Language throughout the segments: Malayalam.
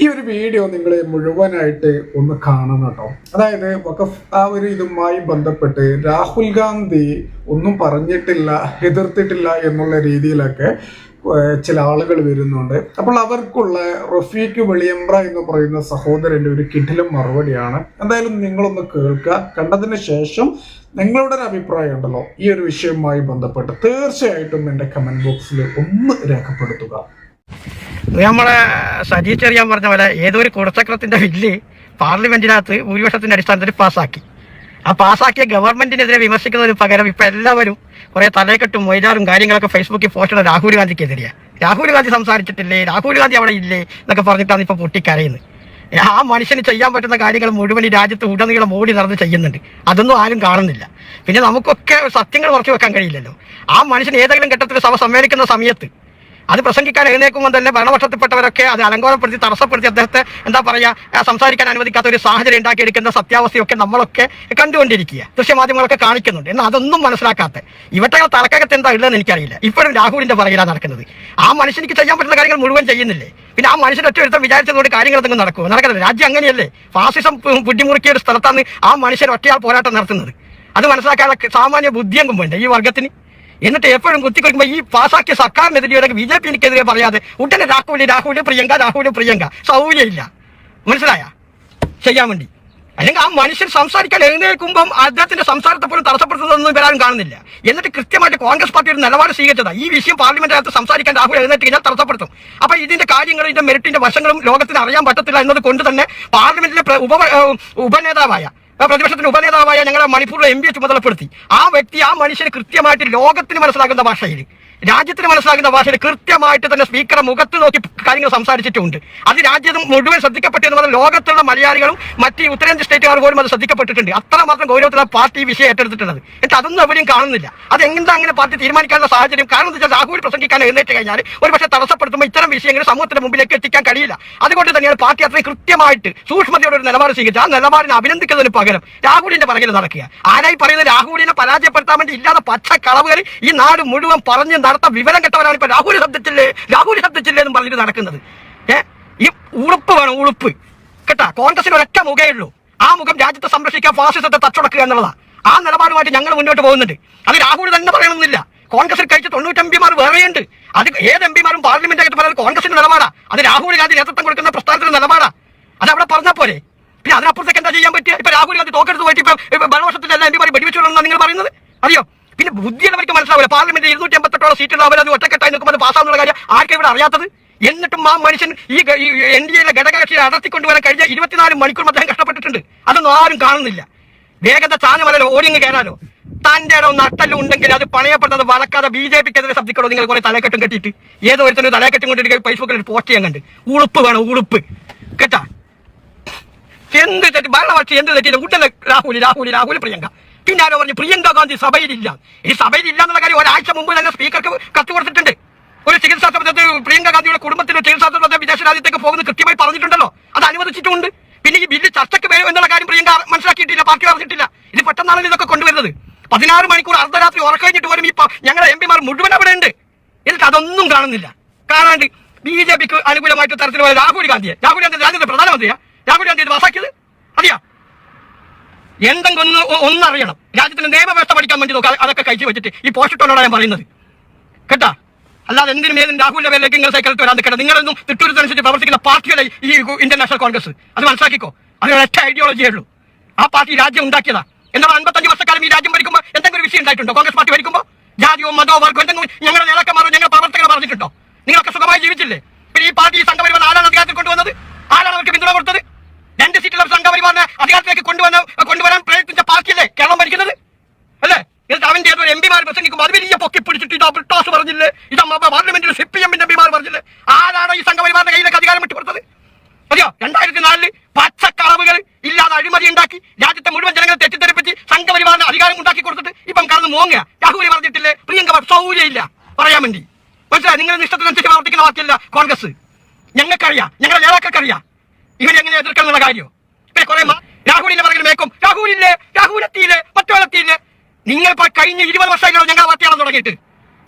ഈ ഒരു വീഡിയോ നിങ്ങൾ മുഴുവനായിട്ട് ഒന്ന് കാണണം കേട്ടോ. അതായത് വഖഫ് ആ ഒരു ഇതുമായി ബന്ധപ്പെട്ട് രാഹുൽ ഗാന്ധി ഒന്നും പറഞ്ഞിട്ടില്ല എതിർത്തിട്ടില്ല എന്നുള്ള രീതിയിലൊക്കെ ചില ആളുകൾ വരുന്നുണ്ട്. അപ്പോൾ അവർക്കുള്ള റഫീഖ് വെളിയമ്പ്ര എന്ന് പറയുന്ന സഹോദരന്റെ ഒരു കിടിലം മറുപടിയാണ്. എന്തായാലും നിങ്ങളൊന്ന് കേൾക്കുക. കണ്ടതിന് ശേഷം നിങ്ങളുടെ ഒരു അഭിപ്രായം ഉണ്ടല്ലോ ഈ ഒരു വിഷയവുമായി ബന്ധപ്പെട്ട്. തീർച്ചയായിട്ടും എന്റെ കമന്റ് ബോക്സിൽ ഒന്ന് രേഖപ്പെടുത്തുക. നമ്മളെ സജീഷ് പറഞ്ഞ പോലെ ഏതൊരു കുടച്ചക്രത്തിന്റെ ബില്ല് പാർലമെന്റിനകത്ത് ഭൂരിപക്ഷത്തിന്റെ അടിസ്ഥാനത്തിൽ പാസ്സാക്കി. ആ പാസ്സാക്കിയ ഗവൺമെന്റിനെതിരെ വിമർശിക്കുന്നതിന് പകരം ഇപ്പൊ എല്ലാവരും കുറെ തലക്കെട്ടും മൊയ്താറും കാര്യങ്ങളൊക്കെ ഫേസ്ബുക്കിൽ പോസ്റ്റ് രാഹുൽ ഗാന്ധിക്കെതിരെയാണ് രാഹുൽ ഗാന്ധി സംസാരിച്ചിട്ടില്ലേ? രാഹുൽ ഗാന്ധി അവിടെ ഇല്ലേ? എന്നൊക്കെ പറഞ്ഞിട്ടാണ് ഇപ്പൊ പൊട്ടിക്കരയുന്നത്. ആ മനുഷ്യന് ചെയ്യാൻ പറ്റുന്ന കാര്യങ്ങൾ മുഴുവൻ ഈ രാജ്യത്ത് ഉടനീളം ഓടി നടന്ന് ചെയ്യുന്നുണ്ട്. അതൊന്നും ആരും കാണുന്നില്ല. പിന്നെ നമുക്കൊക്കെ സത്യങ്ങൾ ഉറച്ചു വെക്കാൻ കഴിയില്ലല്ലോ. ആ മനുഷ്യൻ ഏതെങ്കിലും ഘട്ടത്തിൽ സഭ സമ്മേളിക്കുന്ന സമയത്ത് അത് പ്രസംഗിക്കാൻ എഴുന്നേക്കുമ്പോൾ തന്നെ ഭരണപക്ഷത്തിൽപ്പെട്ടവരൊക്കെ അത് അലങ്കോലപ്പെടുത്തി തടസ്സപ്പെടുത്തി അദ്ദേഹത്തെ എന്താ പറയാ സംസാരിക്കാൻ അനുവദിക്കാത്ത ഒരു സാഹചര്യം ഉണ്ടാക്കിയെടുക്കുന്ന സത്യാവസ്ഥയൊക്കെ നമ്മളൊക്കെ കണ്ടുകൊണ്ടിരിക്കുക. ദൃശ്യമാധ്യമങ്ങളൊക്കെ കാണിക്കുന്നുണ്ട്. എന്നാൽ അതൊന്നും മനസ്സിലാക്കാത്ത ഇവരുടെ തലക്കകത്ത് എന്താ ഉള്ളതെന്ന് എനിക്കറിയില്ല. ഇപ്പോഴും രാഹുലിന്റെ പറയിലാണ് നടക്കുന്നത്. ആ മനുഷ്യനിക്ക് ചെയ്യാൻ പറ്റുന്ന കാര്യങ്ങൾ മുഴുവൻ ചെയ്യുന്നില്ലേ? പിന്നെ ആ മനുഷ്യൻ ഒറ്റ ഒരുത്തം വിചാരിച്ചതുകൊണ്ട് കാര്യങ്ങൾ എന്തെങ്കിലും നടക്കുമോ? നടക്കുന്നത് രാജ്യം അങ്ങനെയല്ലേ? ഫാസിസം പുടിമുറുക്കിയ ഒരു സ്ഥലത്താണ് ആ മനുഷ്യൻ ഒറ്റയാൾ പോരാട്ടം നടത്തുന്നത്. അത് മനസ്സിലാക്കാനുള്ള സാമാന്യ ബുദ്ധിയെങ്കും വേണ്ട. ഈ വർഗത്തിന് എന്നിട്ട് എപ്പോഴും കുത്തിക്കൊടുക്കുമ്പോൾ ഈ പാസാക്കിയ സർക്കാരിനെതിരെ ബി ജെ പിക്കെതിരെ പറയാതെ ഉടനെ രാഹുലി രാഹുലി പ്രിയങ്ക രാഹുലി പ്രിയങ്ക. സൗകര്യമില്ല. മനസ്സിലായ? ചെയ്യാൻ വേണ്ടി. അല്ലെങ്കിൽ ആ മനുഷ്യൻ സംസാരിക്കാൻ എഴുന്നേൽക്കുമ്പം അദ്ദേഹത്തിന്റെ സംസാരത്തെ പോലും തടസ്സപ്പെടുത്തുന്നതൊന്നും ഇവരാരും കാണുന്നില്ല. എന്നിട്ട് കൃത്യമായിട്ട് കോൺഗ്രസ് പാർട്ടി ഒരു നിലപാട് സ്വീകരിച്ചത്. ഈ വിഷയം പാർലമെന്റിനകത്ത് സംസാരിക്കാൻ രാഹുൽ എഴുന്നേറ്റ് കഴിഞ്ഞാൽ തടസ്സപ്പെടുത്തും. അപ്പൊ ഇതിന്റെ കാര്യങ്ങളും ഇതിന്റെ മെറിറ്റിന്റെ വശങ്ങളും ലോകത്തിന് അറിയാൻ പറ്റത്തില്ല എന്നത് കൊണ്ട് തന്നെ പാർലമെന്റിലെ ഉപ ഉപനേതാവായ പ്രതിപക്ഷത്തിന്റെ ഉപനേതാവായ ഞങ്ങളെ മണിപ്പൂരിലെ എം പിയെ ചുമതലപ്പെടുത്തി. ആ വ്യക്തി ആ മനുഷ്യന് കൃത്യമായിട്ട് ലോകത്തിന് മനസ്സിലാക്കുന്ന ഭാഷയിൽ രാജ്യത്തിന് മനസ്സിലാകുന്ന ഭാഷയിൽ കൃത്യമായിട്ട് തന്നെ സ്പീക്കറെ മുഖത്ത് നോക്കി കാര്യങ്ങൾ സംസാരിച്ചിട്ടുണ്ട്. അത് രാജ്യം മുഴുവൻ ശ്രദ്ധിക്കപ്പെട്ടു എന്ന് പറഞ്ഞാൽ ലോകത്തുള്ള മലയാളികളും മറ്റ് ഉത്തരേന്ത്യ സ്റ്റേറ്റുകാർ പോലും അത് ശ്രദ്ധിക്കപ്പെട്ടിട്ടുണ്ട്. അത്രമാത്രം ഗൗരവത്തിലാണ് പാർട്ടി വിഷയം ഏറ്റെടുത്തിട്ടുള്ളത്. എന്നിട്ട് അതൊന്നും എവിടെയും കാണുന്നില്ല. അത് എന്താ അങ്ങനെ പാർട്ടി തീരുമാനിക്കാനുള്ള സാഹചര്യം? കാരണം എന്താ വെച്ചാൽ രാഹുൽ പ്രസംഗിക്കാൻ എഴുന്നേറ്റ് കഴിഞ്ഞാൽ ഒരു പക്ഷേ തടസ്സപ്പെടുത്തുമ്പോൾ ഇത്തരം വിഷയങ്ങൾ സമൂഹത്തിന്റെ മുമ്പിലേക്ക് എത്തിക്കാൻ കഴിയില്ല. അതുകൊണ്ട് തന്നെയാണ് പാർട്ടി അത്രയും കൃത്യമായിട്ട് സൂക്ഷ്മതയോടെ ഒരു നിലപാട് സ്വീകരിച്ചു ആ നിലപാടിനെ അഭിനന്ദിക്കുന്നതിന് പകരം രാഹുലിന്റെ പറകിൽ നടക്കുക. ആരായി പറയുന്നത്? രാഹുലിനെ പരാജയപ്പെടുത്താൻ വേണ്ടി ഇല്ലാതെ പച്ച കളവുകൾ ഈ നാട് മുഴുവൻ പറഞ്ഞ് നടത്താൻ വിവരം കെട്ടവരാണ് ഇപ്പൊ രാഹുൽ ശബ്ദിച്ചില്ലേ രാഹുൽ ശബ്ദിച്ചില്ലേ എന്ന് പറഞ്ഞിട്ട് നടക്കുന്നത്. ഏ? ഈ ഉളുപ്പ് വേണം ഉളുപ്പ്. കേട്ടാ? കോൺഗ്രസിന് ഒരൊറ്റ മുഖേ ഉള്ളൂ. ആ മുഖം രാജ്യത്തെ സംരക്ഷിക്കാൻ ഫാസിസത്തെ തച്ചുടക്കുക എന്നുള്ളതാ. ആ നിലപാടുമായിട്ട് ഞങ്ങൾ മുന്നോട്ട് പോകുന്നുണ്ട്. അത് രാഹുൽ തന്നെ പറയണമെന്നില്ല. കോൺഗ്രസിൽ കഴിച്ച തൊണ്ണൂറ്റി എം പിമാർ വേറെയുണ്ട്. അത് ഏത് എം പിമാരും പാർലമെന്റ് ആയിട്ട് പറയുന്നത് കോൺഗ്രസിന്റെ നിലപാടാ. അത് രാഹുൽ ഗാന്ധി നേതൃത്വം കൊടുക്കുന്ന പ്രസ്ഥാനത്തിന്റെ നിലപാടാ. അത് അവിടെ പറഞ്ഞാൽ പോരെ. പിന്നെ അതിനപ്പുറത്തേക്ക് എന്താ ചെയ്യാൻ പറ്റുക ഇപ്പൊ രാഹുൽ ഗാന്ധി തോക്കെടുത്ത് പോയിട്ട് ഇപ്പൊ ഭരണപക്ഷത്തിന്റെ എല്ലാ എം പിമാരും വെടിവെച്ചു നിങ്ങൾ പറയുന്നത്? അറിയോ? പിന്നെ ബുദ്ധിയുള്ളവർക്ക് മനസ്സിലാവില്ല. പാർലമെന്റിൽ ഇരുന്നൂറ്റി എൺപത്തെട്ടോളം സീറ്റുകൾ അവരത് ഒറ്റക്കെട്ടായി നിൽക്കുമ്പോൾ പാസ്സാവുന്ന കാര്യം ആർക്കും ഇവിടെ അറിയാത്തത്? എന്നിട്ടും ആ മനുഷ്യൻ ഈ എൻ ഡി എയിലെ ഘടകകക്ഷിയെ അടർത്തിക്കൊണ്ടുവരാൻ കഴിഞ്ഞ ഇരുപത്തിനാല് മണിക്കൂർ അദ്ദേഹം കഷ്ടപ്പെട്ടിട്ടുണ്ട്. അതൊന്നും ആരും കാണുന്നില്ല. വേഗത ചാനമല്ലോ ഓടിങ്ങ് കയറാലോ? തന്റെ ഇടം നട്ടലും ഉണ്ടെങ്കിൽ അത് പണയപ്പെട്ടത് വളക്കാതെ ബി ജെ പിക്കെതിരെ ശബ്ദിക്കണോ നിങ്ങൾ കുറെ തലക്കെട്ടും കെട്ടിയിട്ട്. ഏതോ ഒരുത്തനും തലക്കെട്ടും കൊണ്ടിട്ട് ഫേസ്ബുക്കിൽ ഒരു പോസ്റ്റ് ചെയ്യാൻ കണ്ട്. ഉളുപ്പ് വേണം ഉളുപ്പ്. കേട്ടാ? എന്ത് തെറ്റ്? ഭരണപക്ഷി എന്ത് തെറ്റി ഉടനെ രാഹുൽ രാഹുൽ രാഹുൽ പ്രിയങ്ക. ആരോ പറഞ്ഞു പ്രിയങ്ക ഗാന്ധി സഭയിലില്ല. ഈ സഭയിലില്ല എന്നുള്ള കാര്യം ഒരാഴ്ച മുമ്പ് തന്നെ സ്പീക്കർക്ക് കത്ത് കൊടുത്തിട്ടുണ്ട്. ഒരു ചികിത്സാ സമയത്ത് പ്രിയങ്ക ഗാന്ധിയുടെ കുടുംബത്തിന് ചികിത്സാ സമയത്ത് വിദേശ രാജ്യത്തേക്ക് പോകുന്നത് കൃത്യമായി പറഞ്ഞിട്ടുണ്ടല്ലോ. അത് അനുവദിച്ചിട്ടുണ്ട്. പിന്നെ ഈ ബില്ല് ചർച്ചയ്ക്ക് വരും എന്നുള്ള കാര്യം പ്രിയങ്ക മനസ്സിലാക്കിയിട്ടില്ല പാർട്ടി അറിഞ്ഞിട്ടില്ല. ഇത് പെട്ടെന്നാണ് ഇതൊക്കെ കൊണ്ടുവരുന്നത്. പതിനാറ് മണിക്കൂർ അർദ്ധരാത്രി ഉറക്കഴിഞ്ഞിട്ട് പോലും ഈ ഞങ്ങളുടെ എം പിമാർ മുഴുവൻ അവിടെ ഉണ്ട്. എന്നിട്ട് അതൊന്നും കാണുന്നില്ല. കാണാണ്ട് ബി ജെ പിക്ക് അനുകൂലമായിട്ട് തരത്തിൽ രാഹുൽ ഗാന്ധിയെ രാഹുൽ ഗാന്ധി രാജ്യത്തെ പ്രധാനമന്ത്രിയാ? രാഹുൽ ഗാന്ധി ഇത് പാസാക്കിയത് അറിയാ എന്തെങ്കിലും ഒന്ന് ഒന്നറിയണം. രാജ്യത്തിന്റെ നിയമവ്യവസ്ഥ പഠിക്കാൻ വേണ്ടി നോക്കുക അതൊക്കെ കഴിച്ചു വെച്ചിട്ട് ഈ പോസ്റ്റിട്ടോടാണ് ഞാൻ പറയുന്നത്. കേട്ടാ? അല്ലാതെ എന്തിനും ഏതും രാഹുലിന്റെ പേരിലേക്ക് നിങ്ങൾ സൈക്കിളത്ത് വരാൻ നിൽക്കണം നിങ്ങളൊന്നും തിട്ടൂരത്തനുസരിച്ച് പ്രവർത്തിക്കുന്ന പാർട്ടിയുടെ ഈ ഇന്ത്യൻ നാഷണൽ കോൺഗ്രസ് അത് മനസ്സിലാക്കിക്കോ. അതിന് ഒറ്റ ഐഡിയോളജിയേ ഉള്ളൂ. ആ പാർട്ടി രാജ്യം ഉണ്ടാക്കിയതാ. എന്നാൽ അൻപത്തഞ്ച് വർഷക്കാലം ഈ രാജ്യം ഭരിക്കുമ്പോൾ എന്തെങ്കിലും വിഷയം ഉണ്ടായിട്ടുണ്ടോ? കോൺഗ്രസ് പാർട്ടി ഭരിക്കുമ്പോൾ ജാതിയോ മതോ വർഗോ എന്തെങ്കിലും ഞങ്ങളുടെ നേതാക്കന്മാരോ ഞങ്ങളുടെ പ്രവർത്തകർ പറഞ്ഞിട്ടുണ്ടോ? നിങ്ങളൊക്കെ സുഖമായി ജീവിച്ചില്ലേ? പിന്നെ ഈ പാർട്ടി ഈ സംഘപരിവാർ ആരാണ് അധികാരത്തിൽ കൊണ്ടുവന്നത് ആരാണ് അവർക്ക് പിന്തുണ കൊടുത്തത്? രണ്ട് സീറ്റുള്ള സംഘപരിവാറിനെ അധികാരത്തിലേക്ക് കൊണ്ടുവന്ന കൊണ്ടുവരാൻ പ്രയത്നിച്ച പാർട്ടിയല്ലേ കേരളം ഭരിക്കുന്നത്? അല്ലേ? എന്നിട്ട് അവന്റെ ഏതൊരു എം പിമാർ പ്രസംഗിക്കുമ്പോൾ അത് വലിയ പൊക്കി പിടിച്ചിട്ട് ഇതാ ബ്രിട്ടോസ് പറഞ്ഞില്ലേ? ഇതാ പാർലമെന്റിൽ സി പി എമ്മിന്റെ എം പിമാർ പറഞ്ഞില്ലേ? ആരാണ് ഈ സംഘപരിവാറിന്റെ കയ്യിലേക്ക് അധികാരം വിട്ടു കൊടുത്തത് മതിയോ രണ്ടായിരത്തി നാലിൽ പച്ചക്കളവുകൾ ഇല്ലാതെ അഴിമതി ഉണ്ടാക്കി രാജ്യത്തെ മുഴുവൻ ജനങ്ങളെ തെറ്റിദ്ധരിപ്പിച്ച് സംഘപരിവാറിന്റെ അധികാരം ഉണ്ടാക്കി കൊടുത്തിട്ട് ഇപ്പം കടന്ന് മോങ്ങ രാഹുൽ പറഞ്ഞിട്ടില്ലേ? പ്രിയങ്ക സൗകര്യമില്ല. പറയാൻ വേണ്ടി. മനസ്സിലായി? നിങ്ങളുടെ ഇഷ്ടത്തിനനുസരിച്ച് പ്രവർത്തിക്കുന്ന വാക്കിയല്ല കോൺഗ്രസ്. ഞങ്ങൾക്കറിയാം. ഞങ്ങളുടെ നേതാക്കൾക്കറിയാം. ഇവരെങ്ങനെ എതിർക്കണം കാര്യം? പിന്നെ കുറെ രാഹുലിന്റെ പറഞ്ഞു മേക്കും. രാഹുലിന്റെ രാഹുൽ മറ്റുള്ള നിങ്ങൾ കഴിഞ്ഞ ഇരുപത് വർഷമായില്ലോ ഞങ്ങൾ വാർത്തയാണെന്ന് തുടങ്ങിയിട്ട്.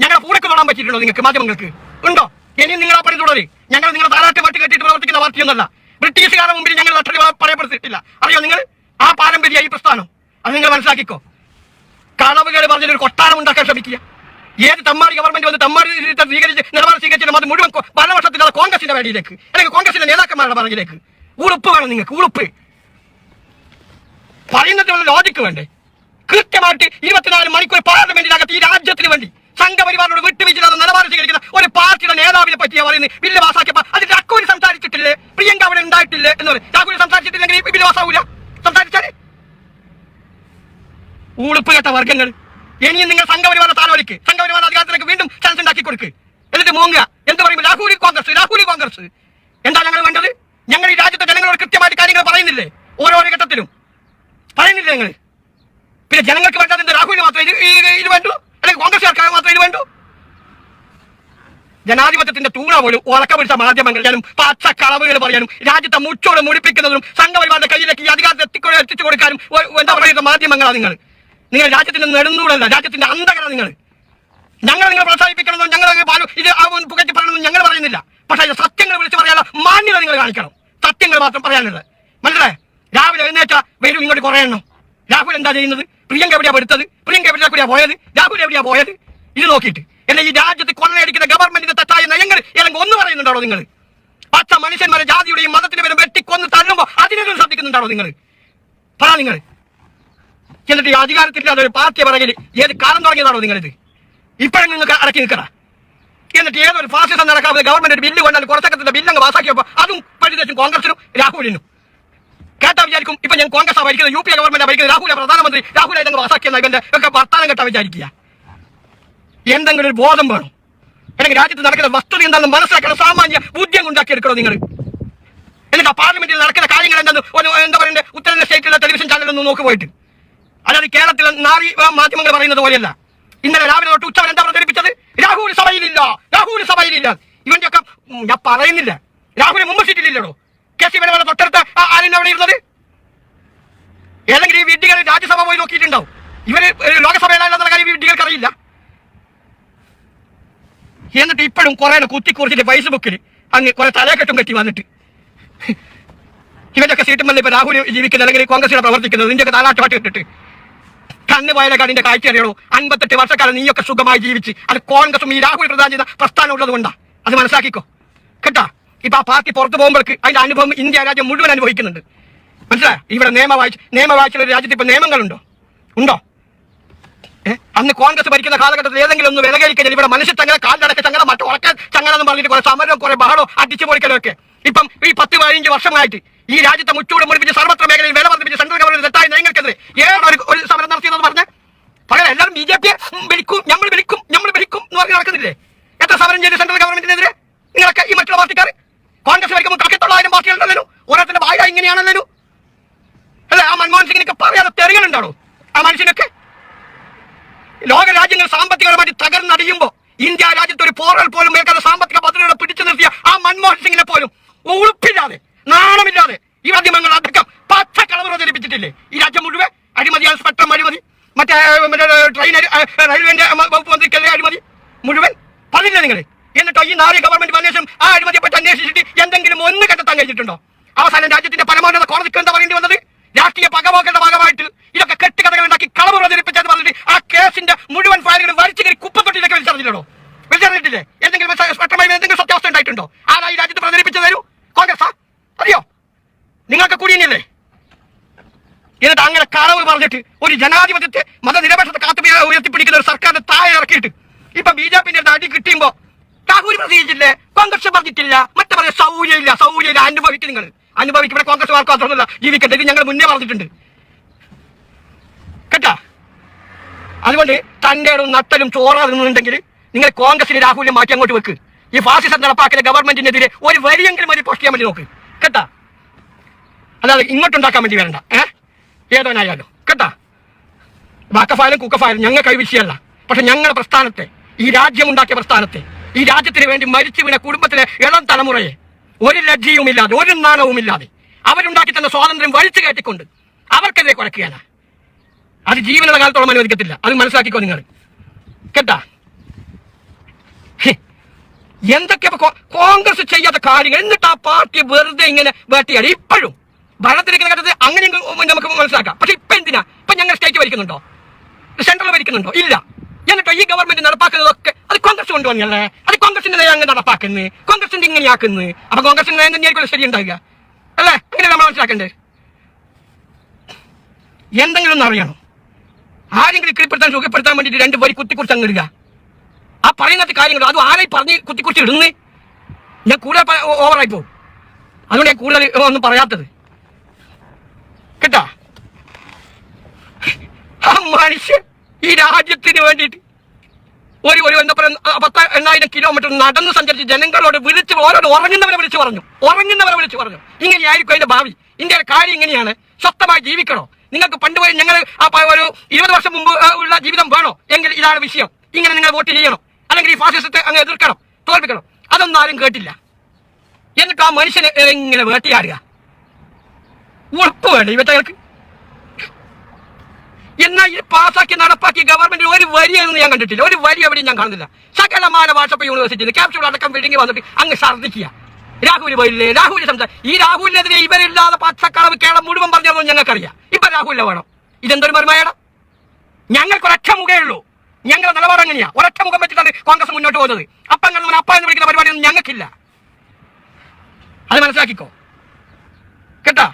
ഞങ്ങളെ കൂടെ തൊടാൻ പറ്റിയിട്ടുണ്ടോ നിങ്ങൾക്ക് മാധ്യമങ്ങൾക്ക്? ഉണ്ടോ? ഇനി നിങ്ങൾ ആ പണി തുടരെ. ഞങ്ങൾ നിങ്ങളുടെ താരാട്ട് പാട്ട് കെട്ടിട്ട് പ്രവർത്തിക്കുന്ന പാർട്ടിയൊന്നല്ല ബ്രിട്ടീഷുകാരുടെ മുമ്പിൽ ഞങ്ങൾ നട്ടൽ പറയപ്പെടുത്തിയിട്ടില്ല. അറിയോ നിങ്ങൾ? ആ പാരമ്പര്യ ഈ പ്രസ്ഥാനം. അത് നിങ്ങൾ മനസ്സിലാക്കിക്കോ. കളവുകൾ പറഞ്ഞൊരു കൊട്ടാരം ഉണ്ടാക്കാൻ ശ്രമിക്കുക. ഏത് തമ്മാടി ഗവൺമെന്റ് വന്ന് തമ്മാടി സ്വീകരിച്ച് നിലപാട് സ്വീകരിച്ചാലും അത് മുഴുവൻ പല വർഷത്തിൽ അത് കോൺഗ്രസിന്റെ വേണ്ടിയിലേക്ക് അല്ലെങ്കിൽ കോൺഗ്രസിന്റെ നേതാക്കന്മാരുടെ പറഞ്ഞിലേക്ക്. ഉളുപ്പ് വേണം നിങ്ങൾക്ക് ഉളുപ്പ്. പറയുന്നത് ലോജിക്ക് വേണ്ടേ? കൃത്യമായിട്ട് ഇരുപത്തിനാല് മണിക്കൂർ പാർലമെന്റിനകത്ത് ഈ രാജ്യത്തിന് വേണ്ടി സംഘപരിവാറിനോട് വിട്ടുവീഴ്ച നിലപാട് സ്വീകരിക്കുന്ന ഒരു പാർട്ടിയുടെ നേതാവിനെ പറ്റിയാ പറയുന്നത്. ബില്ല് പാസാക്കിയപ്പോ അതിൽ രാഹുലി സംസാരിച്ചിട്ടില്ലേ? പ്രിയങ്ക അവിടെ ഉണ്ടായിട്ടില്ലേ എന്ന് പറയും രാഹുൽ സംസാരിച്ചിട്ടില്ലെങ്കിൽ ബില്ല് പാസ്സാവൂല സംസാരിച്ചാൽ? ഉളുപ്പ് കേട്ട വർഗങ്ങൾ. ഇനിയും നിങ്ങൾ സംഘപരിവാര താലോലിക്ക്. സംഘപരിവാര അധികാരത്തിലേക്ക് വീണ്ടും ചാൻസ് ഉണ്ടാക്കി കൊടുക്ക്. എന്നിട്ട് മോങ്ങുക. എന്ത് പറയും? രാഹുലി കോൺഗ്രസ് രാഹുലി കോൺഗ്രസ്. എന്താ ഞങ്ങൾ വേണ്ടത്? ഞങ്ങൾ ഈ രാജ്യത്തെ ജനങ്ങളോട് കൃത്യമായിട്ട് കാര്യങ്ങൾ പറയുന്നില്ലേ? ഓരോ ഘട്ടത്തിലും. പറയുന്നില്ലേ നിങ്ങൾ പിന്നെ ജനങ്ങൾക്ക് വേണ്ടത് എന്ത്? രാഹുലിന് മാത്രമേ ഇത് വേണ്ടു? അല്ലെങ്കിൽ കോൺഗ്രസ്സുകാർക്ക് മാത്രമേ ഇത് വേണ്ടു? ജനാധിപത്യത്തിന്റെ തൂണ പോലും ഉറക്ക പിടിച്ച മാധ്യമങ്ങൾ ഞാനും പച്ച കളവുകൾ പറയാനും രാജ്യത്തെ മുച്ചോട് മുടിപ്പിക്കുന്നതും സംഘപരിവാറിന്റെ കയ്യിലേക്ക് ഈ അധികാരത്തെ എത്തിക്കൊ എത്തിച്ചു കൊടുക്കാനും എന്താ പറയുന്ന മാധ്യമങ്ങളാണ് നിങ്ങൾ? നിങ്ങൾ രാജ്യത്തിന്റെ നെടുന്നൂടല്ല രാജ്യത്തിന്റെ അന്തകര നിങ്ങൾ ഞങ്ങൾ നിങ്ങൾ പ്രോത്സാഹിപ്പിക്കണമെന്നും ഞങ്ങൾ ഇത് പുകറ്റി പറയണമെന്നും ഞങ്ങൾ പറയുന്നില്ല. പക്ഷേ സത്യങ്ങൾ വിളിച്ച് പറയാനുള്ള മാന്യത നിങ്ങൾ കാണിക്കണം. സത്യങ്ങൾ മാത്രം പറയാനുള്ളത്. മനസ്സിലായേ? രാവിലെ എഴുന്നേറ്റ വരും ഇങ്ങോട്ട് കുറേ എണ്ണം. രാഹുൽ എന്താ ചെയ്യുന്നത്? പ്രിയങ്ക എവിടെയാ എടുത്തത് പ്രിയങ്ക എവിടെയാ കൂടിയാ പോയത്? രാഹുൽ എവിടെയാ പോയത്? ഇത് നോക്കിയിട്ട്. എന്നെ ഈ രാജ്യത്ത് കൊള്ളയടിക്കുന്ന ഗവൺമെന്റിന്റെ തെറ്റായ നയങ്ങൾ ഏതെങ്കിലും ഒന്ന് പറയുന്നുണ്ടാണോ നിങ്ങൾ? പച്ച മനുഷ്യന്മാരെ ജാതിയുടെയും മതത്തിന്റെ പേരും വെട്ടിക്കൊന്ന് തള്ളുമ്പോ അതിനെങ്കിലും ശ്രദ്ധിക്കുന്നുണ്ടാണോ നിങ്ങൾ? പറ നിങ്ങൾ. എന്നിട്ട് ഈ അധികാരത്തില്ലാതെ ഒരു പാർട്ടി പറയൽ ഏത് കാലം തുടങ്ങിയതാണോ നിങ്ങളിത്? ഇപ്പോഴും നിങ്ങൾക്ക് അടക്കി നിൽക്കറ എന്നിട്ട് ഏതൊരു ഫാസിസം നടക്കാവുന്ന ഗവൺമെന്റ് ഒരു ബില്ല് കൊണ്ടാൽ കുറച്ചക്കത്തിന്റെ ബില്ലങ്ങ് പാസാക്കിയപ്പോൾ അതും പഴുതച്ചും കോൺഗ്രസിനും രാഹുലിനും. കേട്ടാ വിചാരിക്കും? ഇപ്പൊ ഞാൻ കോൺഗ്രസ് ഭരിക്കുന്നത് യു പി എ ഗവൺമെന്റ് ഭരിക്കുന്നത്. രാഹുലെ പ്രധാനമന്ത്രി രാഹുൽ ഞങ്ങൾ പാസാക്കിയ ഇവന്റെ ഒക്കെ വർത്താനം കേട്ടാ വിചാരിക്കുക. എന്തെങ്കിലും ഒരു ബോധം വേണം. അല്ലെങ്കിൽ രാജ്യത്ത് നടക്കുന്ന വസ്തുത എന്താണെന്ന് മനസ്സിലാക്കുന്ന സാമാന്യ ബുദ്ധിയം ഉണ്ടാക്കിയെടുക്കണോ നിങ്ങൾ എന്നിട്ട് പാർലമെന്റിൽ നടക്കുന്ന കാര്യങ്ങൾ എന്താണ് ഒരു എന്താ പറയുന്നത് ഉത്തരേന്ത്യ സ്റ്റേറ്റിലെ ടെലിവിഷൻ ചാനലൊന്നും നോക്കി പോയിട്ട്. അല്ലാതെ കേരളത്തിലെ നാറി മാധ്യമങ്ങൾ പറയുന്നത് പോലെയല്ല. ഇന്നലെ രാവിലെ തൊട്ട് ഉച്ചവൻ എന്താ പ്രചരിപ്പിച്ചത്? രാഹുൽ സഭയിലില്ല. രാഹുൽ സഭയിലില്ല. ഇവന്റെ ഒക്കെ ഞാൻ പറയുന്നില്ല. രാഹുൽ മുമ്പ് സീറ്റിലില്ലടോ. കെ സി വേണ തൊട്ടടുത്ത് ആരും അവിടെ ഇരുന്നത്? ഏതെങ്കിലും ഈ വിഡ്ഢികൾ രാജ്യസഭ പോയി നോക്കിയിട്ടുണ്ടാവും. ഇവർ ഏഹ്, ലോകസഭയിലാണെന്നുള്ള കാര്യം ഈ വിഡ്ഢികൾക്ക് അറിയില്ല. എന്നിട്ട് ഇപ്പോഴും കുറെ കുത്തി കുറിച്ചിട്ട് ഫേസ്ബുക്കിൽ അങ്ങ് കുറെ തലക്കെട്ടും കെട്ടി വന്നിട്ട്. ഇവന്റെയൊക്കെ സീറ്റുമല്ല ഇപ്പൊ രാഹുൽ ജീവിക്കുന്നത് അല്ലെങ്കിൽ കോൺഗ്രസിനെ പ്രവർത്തിക്കുന്നത് നിന്റെയൊക്കെ താലാട്ട് പാട്ട് ഇട്ടിട്ട് കണ്ണ് പോയാലക്കാടിന്റെ കാഴ്ച അറിയണോ? അൻപത്തെട്ട് വർഷക്കാലം നീയൊക്കെ സുഖമായി ജീവിച്ച്. അത് കോൺഗ്രസും ഈ രാഹുൽ പ്രധാന ചെയ്ത പ്രസ്ഥാനം ഉള്ളത് കൊണ്ടാ. അത് മനസ്സിലാക്കിക്കോ. കേട്ടാ? ഇപ്പൊ ആ പാർട്ടി പുറത്തു പോകുമ്പോഴേക്ക് അതിന്റെ അനുഭവം ഇന്ത്യ രാജ്യം മുഴുവൻ അനുഭവിക്കുന്നുണ്ട്. മനസ്സിലായോ? ഇവിടെ നിയമ നിയമവാഴ്ച നിയമ വായിച്ചുള്ള രാജ്യത്ത് ഇപ്പൊ നിയമങ്ങളുണ്ടോ? ഉണ്ടോ? അന്ന് കോൺഗ്രസ് ഭരിക്കുന്ന കാലഘട്ടത്തിൽ ഏതെങ്കിലും ഒന്ന് കഴിഞ്ഞാൽ ഇവിടെ മനുഷ്യ ചങ്ങല കാലിലടക്ക ചങ്ങല മറ്റു ഉറക്ക ചങ്ങലെന്ന് പറഞ്ഞിട്ട് കുറെ സമരം കുറെ ബഹളോ അടിച്ചു പൊളിക്കലും ഒക്കെ. ഇപ്പം ഈ പത്ത് പതിനഞ്ച് വർഷമായിട്ട് ഈ രാജ്യത്തെ മുച്ചൂട് മുടിപ്പിച്ച് സർവത്ര മേഖലയിൽ വില വർദ്ധിപ്പിച്ച് സെൻട്രൽ ഗവൺമെന്റ് തെറ്റായ നയങ്ങൾക്കെതിരെ ഏതാണ് ഒരു സമരം നടത്തിയതെന്ന് പറഞ്ഞ് പകരം എല്ലാവരും ബി ജെ പിയെ വിളിക്കും നമ്മൾ വിളിക്കും നമ്മൾ വിളിക്കും എന്ന് പറഞ്ഞ് നടക്കുന്നില്ലേ? എത്ര സമരം ചെയ്ത് സെൻട്രൽ ഗവൺമെന്റിനെതിരെ? നിങ്ങളൊക്കെ ഈ മറ്റുള്ള പാർട്ടിക്കാർ കോൺഗ്രസ് വരയ്ക്കുമ്പോൾ കക്കത്തൊള്ളായിരം പാർട്ടികളുണ്ടല്ലോ ഓരോരുത്തരുടെ വായ ഇങ്ങനെയാണല്ലോ അല്ലെ ആ മൻമോഹൻ സിംഗിനൊക്കെ പറയാതെ തെറികളുണ്ടാണോ ആ മനുഷ്യനൊക്കെ? ലോക രാജ്യങ്ങൾ സാമ്പത്തികപരമായിട്ട് തകർന്നടിയുമ്പോ ഇന്ത്യ രാജ്യത്ത് ഒരു പോറൽ പോലും ഏൽക്കാതെ സാമ്പത്തിക പദ്ധതികളെ പിടിച്ചു നിർത്തിയ ആ മൻമോഹൻ സിംഗിനെ പോലും ഉളുപ്പില്ലാതെ നാണമില്ലാതെ ഈ മാധ്യമങ്ങൾ അടക്കം പച്ചക്കളവ് പ്രചരിപ്പിച്ചിട്ടില്ലേ ഈ രാജ്യം മുഴുവൻ അഴിമതി സ്പെക്ട്രം അഴിമതി മറ്റേ ട്രെയിൻ റെയിൽവേന്റെ വകുപ്പ് മന്ത്രിക്കെതിരെ അഴിമതി മുഴുവൻ പറഞ്ഞില്ല നിങ്ങൾ എന്നിട്ടോ ഈ നാല് ഗവൺമെന്റ് അന്വേഷണം ആ അഴിമതിയെ പറ്റി അന്വേഷിച്ചിട്ട് എന്തെങ്കിലും ഒന്ന് കണ്ടെത്താൻ കഴിഞ്ഞിട്ടുണ്ടോ? അവസാനം രാജ്യത്തിന്റെ പരമോന്നത കോടതിക്ക് എന്താ പറയേണ്ടി വന്നത്? രാഷ്ട്രീയ പകപോക്കയുടെ ഭാഗമായിട്ട് ഇതൊക്കെ കെട്ടുകഥകൾ ഉണ്ടാക്കി കളവ് പ്രചരിപ്പിച്ചെന്ന് പറഞ്ഞിട്ട് ആ കേസിന്റെ മുഴുവൻ ഫയലുകളും വലിച്ചു കയറി കുപ്പത്തൊട്ടിലേക്ക് വലിച്ചറിഞ്ഞില്ലടോ വലിച്ചറിഞ്ഞിട്ടില്ലേ? എന്തെങ്കിലും എന്തെങ്കിലും സത്യാവസ്ഥ ഉണ്ടായിട്ടുണ്ടോ? ആരാ ഈ രാജ്യത്ത് പ്രചരിപ്പിച്ചു തരൂ? കോൺഗ്രസ് അറിയോ? നിങ്ങൾക്ക് കൂടിയല്ലേ എന്നിട്ട് അങ്ങനെ കളവ് പറഞ്ഞിട്ട് ഒരു ജനാധിപത്യത്തെ മതനിരപേക്ഷത്തെ കാത്തു പി- ഉയർത്തിപ്പിടിക്കുന്ന ഒരു സർക്കാരിന്റെ താഴെ ഇറക്കിയിട്ട് ഇപ്പൊ ബി ജെ പിന്റെ അടി കിട്ടിയുമ്പോ രാഹുൽ പ്രതികരിച്ചില്ലേ കോൺഗ്രസ് പറഞ്ഞിട്ടില്ല. മറ്റേ പറയാം സൗകര്യമില്ല സൗകര്യം അനുഭവിക്കും നിങ്ങൾ അനുഭവിക്കും. ഇവിടെ കോൺഗ്രസ് ആർക്കും മാത്രമല്ല ജീവിക്കട്ടെ. ഇത് ഞങ്ങൾ മുന്നേ പറഞ്ഞിട്ടുണ്ട്. കേട്ടാ? അതുകൊണ്ട് ഇടവും നട്ടലും ചോറാകുന്നുണ്ടെങ്കിൽ നിങ്ങൾ കോൺഗ്രസിന് രാഹുലിനെ മാറ്റി അങ്ങോട്ട് വെക്ക്. ഈ ഫാസിസം നടപ്പാക്കുന്ന ഗവൺമെന്റിനെതിരെ ഒരു വരിയെങ്കിലും ഒരു പോസ്റ്റ് ചെയ്യാൻ വേണ്ടി നോക്ക്. കേട്ടാ? അല്ലാതെ ഇങ്ങോട്ടുണ്ടാക്കാൻ വേണ്ടി വരണ്ട. ഏഹ് ഏതോനായാലും. കേട്ടാ? വാക്കഫായാലും കുക്കഫായാലും ഞങ്ങൾ കൈവിഷയല്ല പക്ഷെ ഞങ്ങളുടെ പ്രസ്ഥാനത്തെ ഈ രാജ്യം ഉണ്ടാക്കിയ പ്രസ്ഥാനത്തെ ഈ രാജ്യത്തിന് വേണ്ടി മരിച്ചു വീണ കുടുംബത്തിലെ ഇളം തലമുറയെ ഒരു ലജ്ജയുമില്ലാതെ ഒരു നാണവുമില്ലാതെ അവരുണ്ടാക്കി തന്ന സ്വാതന്ത്ര്യം വലിച്ചു കയറ്റിക്കൊണ്ട് അവർക്കെതിരെ കുറയ്ക്കുകയാണ് അത് ജീവനുള്ള കാലത്തോളം അനുവദിക്കത്തില്ല. അത് മനസ്സിലാക്കിക്കോ നിങ്ങൾ. കേട്ടാ. എന്തൊക്കെ കോൺഗ്രസ് ചെയ്യാത്ത കാര്യങ്ങൾ? എന്നിട്ട് ആ പാർട്ടി വെറുതെ ഇങ്ങനെ വേട്ടയാടി. ഇപ്പോഴും ഭരണത്തിലേക്ക് ഘട്ടത്തിൽ അങ്ങനെ നമുക്ക് മനസ്സിലാക്കാം. പക്ഷെ ഇപ്പൊ എന്തിനാ? ഇപ്പൊ ഞങ്ങൾ സ്റ്റേറ്റ് ഭരിക്കുന്നുണ്ടോ? സെൻട്രൽ ഭരിക്കുന്നുണ്ടോ? ഇല്ല. എന്നിട്ടോ ഈ ഗവൺമെന്റ് നടപ്പാക്കുന്നതൊക്കെ അത് കോൺഗ്രസ് കൊണ്ടുവന്നല്ലേ? അത് കോൺഗ്രസിന്റെ നയം അങ്ങ് നടപ്പാക്കുന്നത് കോൺഗ്രസിന്റെ ഇങ്ങനെയാക്കുന്നത് അപ്പൊ കോൺഗ്രസിന്റെ നയം തന്നെയായിരിക്കും ശരി ഉണ്ടാവുക അല്ലേ? അങ്ങനെ നമ്മൾ മനസ്സിലാക്കണ്ടേ എന്തെങ്കിലും ഒന്ന് അറിയണം. ആരെങ്കിലും കീഴ്പ്പെടുത്താൻ സുഖപ്പെടുത്താൻ വേണ്ടിയിട്ട് രണ്ട് വരി കുത്തിക്കുറിച്ച് അങ്ങ് ഇടുക. ആ പറയുന്നത് കാര്യങ്ങൾ അത് ആരായി പറഞ്ഞ് കുത്തിക്കുറിച്ച് ഇടുന്നേ? ഞാൻ കൂടുതൽ ഓവറായി പോകും. അതുകൊണ്ട് ഞാൻ കൂടുതൽ ഒന്നും പറയാത്തത്. കേട്ടാ? ആ മനുഷ്യൻ ഈ രാജ്യത്തിന് വേണ്ടിയിട്ട് ഒരു ഒരു എന്താ പറയുക പത്ത് എണ്ണായിരം കിലോമീറ്റർ നടന്ന് സഞ്ചരിച്ച് ജനങ്ങളോട് വിളിച്ച് ഓരോട് ഉറങ്ങുന്നവരെ വിളിച്ച് പറഞ്ഞു. ഉറങ്ങുന്നവരെ വിളിച്ച് പറഞ്ഞു. ഇങ്ങനെയായിരിക്കും അതിന്റെ ഭാവി. ഇന്ത്യയുടെ കാര്യം ഇങ്ങനെയാണ്. സ്വസ്ഥമായി ജീവിക്കണോ? നിങ്ങൾക്ക് പണ്ട് ഞങ്ങൾ ഒരു ഇരുപത് വർഷം മുമ്പ് ഉള്ള ജീവിതം വേണോ? എങ്കിൽ ഇതാണ് വിഷയം. ഇങ്ങനെ നിങ്ങൾ വോട്ട് ചെയ്യണം? അല്ലെങ്കിൽ ഈ ഫാസിസത്തെ അങ്ങ് എതിർക്കണം തോൽപ്പിക്കണം. അതൊന്നും ആരും കേട്ടില്ല. എന്നിട്ട് ആ മനുഷ്യനെ ഇങ്ങനെ വേട്ടയാടുക? ഉറപ്പ് വേണ്ട ഇവറ്റകൾക്ക്? എന്നാൽ ഈ പാസ്സാക്കി നടപ്പാക്കി ഗവൺമെന്റ് ഒരു വരിയെന്ന് ഞാൻ കണ്ടിട്ടില്ല. ഒരു വരി എവിടെയും ഞാൻ കാണുന്നില്ല. സകലമാന വാട്സപ്പ് യൂണിവേഴ്സിറ്റിയിൽ ക്യാപ്സ്യൂൾ അടക്കം വിഴുങ്ങി വന്നിട്ട് അങ്ങ് ഛർദ്ദിക്കുക. രാഹുൽ പോയില്ലേ? രാഹുൽ സംസാരം ഈ രാഹുലിനെതിരെ ഇവരില്ലാതെ പച്ചക്കളവ് കേരളം മുഴുവൻ പറഞ്ഞതൊന്നും ഞങ്ങൾക്കറിയാം. ഇപ്പൊ രാഹുലിനെ വേണം. ഇതെന്തൊരു മരുമയാണ് ഞങ്ങൾക്ക് ഒരൊറ്റ മുഖേ ഉള്ളൂ. ഞങ്ങളുടെ നിലപാട് അങ്ങനെയാ ഒരൊറ്റ മുഖം വെച്ചിട്ടാണ് കോൺഗ്രസ് മുന്നോട്ട് പോകുന്നത്. അപ്പ അങ്ങനെ അപ്പ എന്ന് വിളിക്കുന്ന പരിപാടിയൊന്നും ഞങ്ങൾക്കില്ല. അത് മനസ്സിലാക്കിക്കോ. കേട്ടാ?